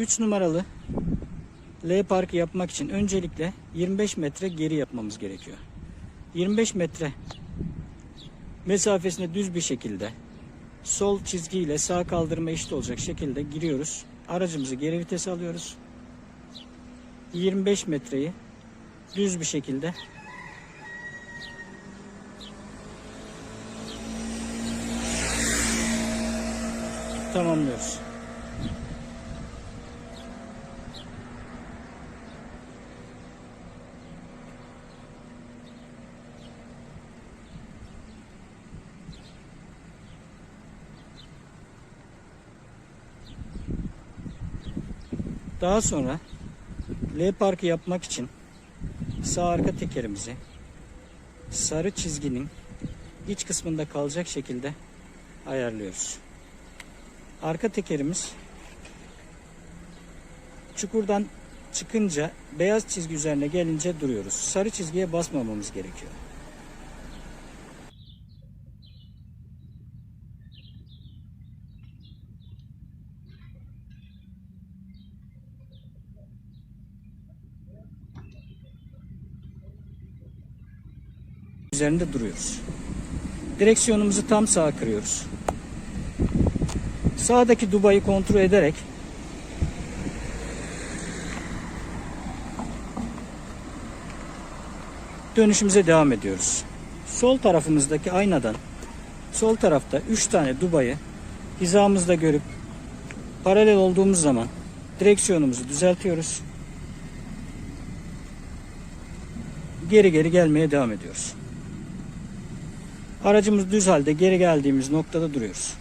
3 numaralı L parkı yapmak için öncelikle 25 metre geri yapmamız gerekiyor. 25 metre mesafesine düz bir şekilde sol çizgiyle sağ kaldırma eşit olacak şekilde giriyoruz. Aracımızı geri vitese alıyoruz. 25 metreyi düz bir şekilde tamamlıyoruz. Daha sonra L parkı yapmak için sağ arka tekerimizi sarı çizginin iç kısmında kalacak şekilde ayarlıyoruz. Arka tekerimiz çukurdan çıkınca beyaz çizgi üzerine gelince duruyoruz. Sarı çizgiye basmamamız gerekiyor. Üzerinde duruyoruz. Direksiyonumuzu tam sağa kırıyoruz. Sağdaki dubayı kontrol ederek dönüşümüze devam ediyoruz. Sol tarafımızdaki aynadan sol tarafta 3 tane dubayı hizamızda görüp paralel olduğumuz zaman direksiyonumuzu düzeltiyoruz. Geri geri gelmeye devam ediyoruz. Aracımız düz halde geri geldiğimiz noktada duruyoruz.